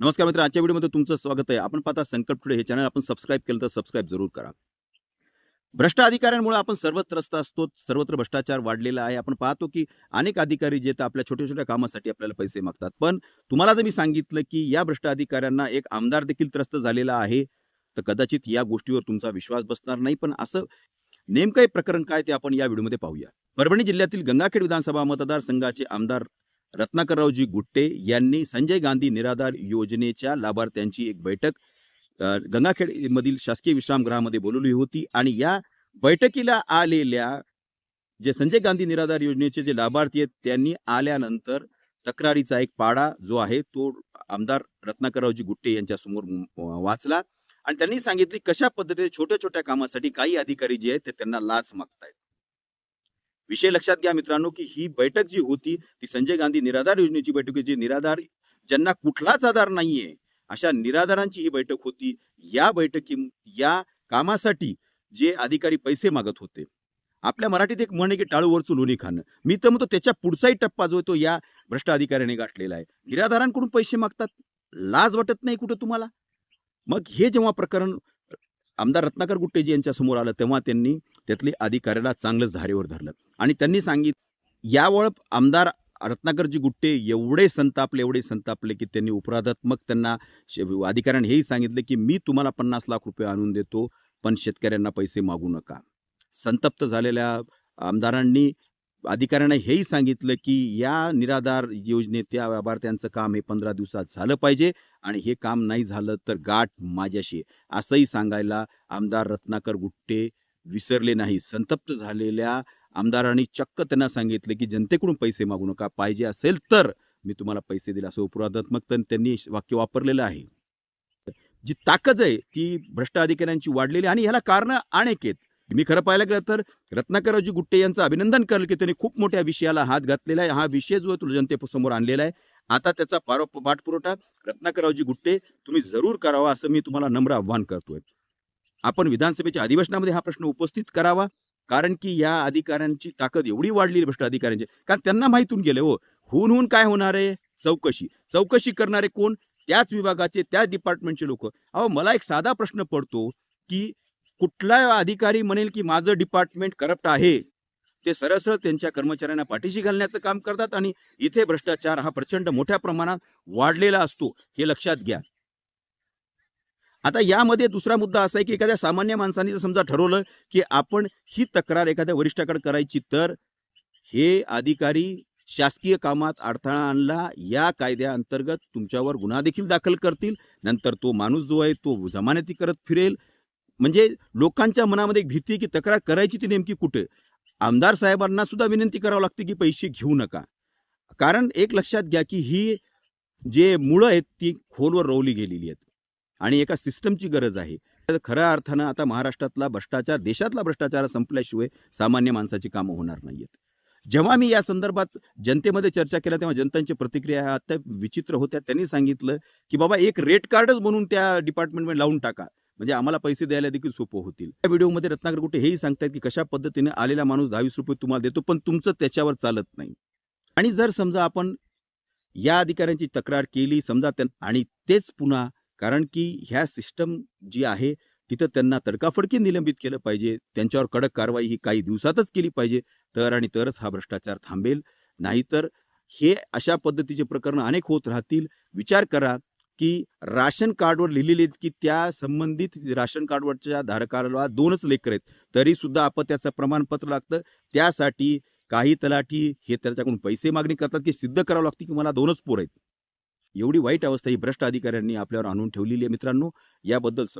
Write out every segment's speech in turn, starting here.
नमस्कार मित्र आजच्या व्हिडिओमध्ये तुमचं स्वागत आहे. आपण पाहता संकट टुडे हे चॅनल. आपण सबस्क्राईब केलं तर सबस्क्राईब जरूर करा. भ्रष्ट अधिकाऱ्यांमुळे आपण सर्वच त्रस्त असतो सर्वत्र भ्रष्टाचार वाढलेला आहे. आपण पाहतो की अनेक अधिकारी जे तर आपल्या छोट्या छोट्या कामासाठी आपल्याला पैसे मागतात. पण तुम्हाला जर मी सांगितलं की या भ्रष्ट अधिकाऱ्यांना एक आमदार देखील त्रस्त झालेला आहे तर कदाचित या गोष्टीवर तुमचा विश्वास बसणार नाही. पण असं नेमकं प्रकरण काय ते आपण या व्हिडिओमध्ये पाहूया. परभणी जिल्ह्यातील गंगाखेड विधानसभा मतदारसंघाचे आमदार रत्नाकररावजी गुट्टे यांनी संजय गांधी निराधार योजनेच्या लाभार्थ्यांची एक बैठक गंगाखेडमधील गंगाखेड मधील शासकीय विश्रामगृहामध्ये बोलवली होती आणि या बैठकीला आलेल्या जे संजय गांधी निराधार योजनेचे जे लाभार्थी आहेत त्यांनी आल्यानंतर तक्रारीचा एक पाडा जो आहे तो आमदार रत्नाकररावजी गुट्टे यांच्या समोर वाचला. आणि त्यांनी सांगितले कशा पद्धतीने छोट्या छोट्या कामासाठी काही अधिकारी जे आहेत ते त्यांना लाच मागतायत. विषय लक्षात घ्या मित्रांनो की ही बैठक जी होती ती संजय गांधी निराधार योजनेची बैठक जी निराधार ज्यांना कुठलाच आधार नाहीये अशा निराधारांची ही बैठक होती. या बैठकी या कामासाठी जे अधिकारी पैसे मागत होते. आपल्या मराठीत एक म्हणे की टाळूवरचं लोणी खाणं. मी तर म्हणतो त्याच्या पुढचाही टप्पा जो तो या भ्रष्ट अधिकाऱ्याने गाठलेला आहे. निराधारांकडून पैसे मागतात? लाज वाटत नाही कुठं तुम्हाला? मग हे जेव्हा प्रकरण आमदार रत्नाकर गुट्टेजी यांच्यासमोर आलं तेव्हा त्यांनी त्यातले अधिकाऱ्याला चांगलंच धारेवर धरलं. आणि त्यांनी सांगित यावर आमदार रत्नाकरजी गुट्टे एवढे संतापले एवढे संतापले की त्यांनी उपराधात्मक त्यांना अधिकाऱ्यांनी हेही सांगितलं की मी तुम्हाला पन्नास लाख रुपये आणून देतो पण शेतकऱ्यांना पैसे मागू नका. संतप्त झालेल्या आमदारांनी अधिकाऱ्यांना हेही सांगितलं की या निराधार योजनेत त्या लाभार्थ्यांचं काम हे पंधरा दिवसात झालं पाहिजे आणि हे काम नाही झालं तर गाठ माझ्याशी असंही सांगायला आमदार रत्नाकर गुट्टे विसरले नाही. संतप्त झालेल्या आमदारांनी चक्क त्यांना सांगितलं की जनतेकडून पैसे मागू नका पाहिजे असेल तर मी तुम्हाला पैसे दिले असं उपराधात्मक तर त्यांनी वाक्य वापरलेलं आहे. जी ताकद आहे ती भ्रष्ट अधिकाऱ्यांची वाढलेली आणि ह्याला कारण अनेक आहेत. मी खरं पाहायला गेलं तर रत्नाकररावजी गुट्टे यांचं अभिनंदन करेल की त्यांनी खूप मोठ्या विषयाला हात घातलेला आहे. हा विषय जो आहे जनतेसमोर आणलेला आहे. आता त्याचा पारो पाठपुरवठा रत्नाकररावजी गुट्टे तुम्ही जरूर करावा असं मी तुम्हाला नम्र आव्हान करतोय. आपण विधानसभेच्या अधिवेशनामध्ये हा प्रश्न उपस्थित करावा कारण की या अधिकाऱ्यांची ताकद एवढी वाढलेली भ्रष्ट अधिकाऱ्यांची. कारण त्यांना माहितून गेले हो होऊन होऊन काय होणार आहे? चौकशी. चौकशी करणारे कोण? त्याच विभागाचे त्याच डिपार्टमेंटचे लोक. अहो मला एक साधा प्रश्न पडतो की कुठला अधिकारी म्हणेल की माझं डिपार्टमेंट करप्ट आहे ते सरळ त्यांच्या कर्मचाऱ्यांना पाठीशी घालण्याचं काम करतात आणि इथे भ्रष्टाचार हा प्रचंड मोठ्या प्रमाणात वाढलेला असतो हे लक्षात घ्या. आता यामध्ये दुसरा मुद्दा असा आहे की एखाद्या सामान्य माणसाने जर समजा ठरवलं की आपण ही तक्रार एखाद्या वरिष्ठाकडे करायची तर हे अधिकारी शासकीय कामात अडथळा आणला या कायद्याअंतर्गत तुमच्यावर गुन्हा देखील दाखल करतील नंतर तो माणूस जो आहे तो जमानती करत फिरेल म्हणजे लोकांच्या मनामध्ये एक भीती की तक्रार करायची ती नेमकी कुठे? आमदार साहेबांना सुद्धा विनंती करावं लागते की पैसे घेऊ नका. कारण एक लक्षात घ्या की ही जे मुळं आहेत ती खोलवर रोवली गेलेली आहेत आणि एका सिस्टमची गरज आहे. तर खऱ्या अर्थानं आता महाराष्ट्रातला भ्रष्टाचार देशातला भ्रष्टाचार संपल्याशिवाय सामान्य माणसाची कामं होणार नाहीयेत. जेव्हा मी या संदर्भात जनतेमध्ये चर्चा केल्या तेव्हा जनतांची प्रतिक्रिया ह्या अत्यंत विचित्र होत्या. त्यांनी सांगितलं की बाबा एक रेट कार्डच म्हणून त्या डिपार्टमेंटमध्ये लावून टाका. म्हणजे आम्हाला पैसे द्यायला देखील सोपं होतील. या व्हिडिओमध्ये रत्नाकर कुठे हेही सांगतात की कशा पद्धतीने आलेला माणूस दहावीस रुपये तुम्हाला देतो पण तुमचं त्याच्यावर चालत नाही. आणि जर समजा आपण या अधिकाऱ्यांची तक्रार केली समजा त्यां आणि तेच पुन्हा कारण की ह्या सिस्टम जी आहे तिथं त्यांना तडकाफडकी निलंबित केलं पाहिजे त्यांच्यावर कडक कारवाई ही काही दिवसातच केली पाहिजे तर आणि तरच हा भ्रष्टाचार थांबेल. नाहीतर हे अशा पद्धतीचे प्रकरण अनेक होत राहतील. विचार करा की राशन कार्डवर लिहिलेले आहेत की त्या संबंधित राशन कार्डवरच्या धारकाला दोनच लेकर आहेत. तरी सुद्धा अपत्याचं प्रमाणपत्र लागतं. त्यासाठी काही तलाठी हे त्याच्याकडून पैसे मागणी करतात की सिद्ध करावं लागते की मला दोनच पोर आहेत. एवढी वाईट अवस्था ही भ्रष्ट अधिकाऱ्यांनी आपल्यावर आणून ठेवलेली आहे मित्रांनो. याबद्दल स-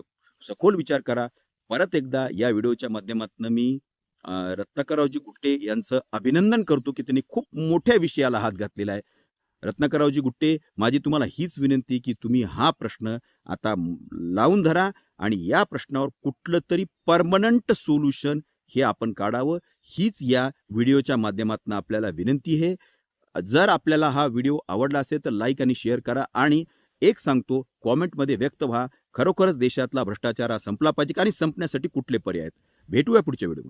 सखोल विचार करा. परत एकदा या व्हिडिओच्या माध्यमातून मी अं, रत्नाकररावजी गुट्टे यांचं अभिनंदन करतो की त्यांनी खूप मोठ्या विषयाला हात घातलेला आहे. रत्नाकररावजी गुट्टे माझी तुम्हाला हीच विनंती की तुम्ही हा प्रश्न आता लावून धरा आणि या प्रश्नावर कुठलं तरी परमनंट सोल्युशन हे आपण काढावं. हीच या व्हिडिओच्या माध्यमातून आपल्याला विनंती आहे. जर आपल्याला हा व्हिडिओ आवडला असेल तर लाईक आणि शेअर करा आणि एक सांगतो कॉमेंटमध्ये व्यक्त व्हा. खरोखरच देशातला भ्रष्टाचार हा संपला पाहिजे आणि संपण्यासाठी कुठले पर्याय आहेत? भेटूया पुढच्या व्हिडिओमध्ये.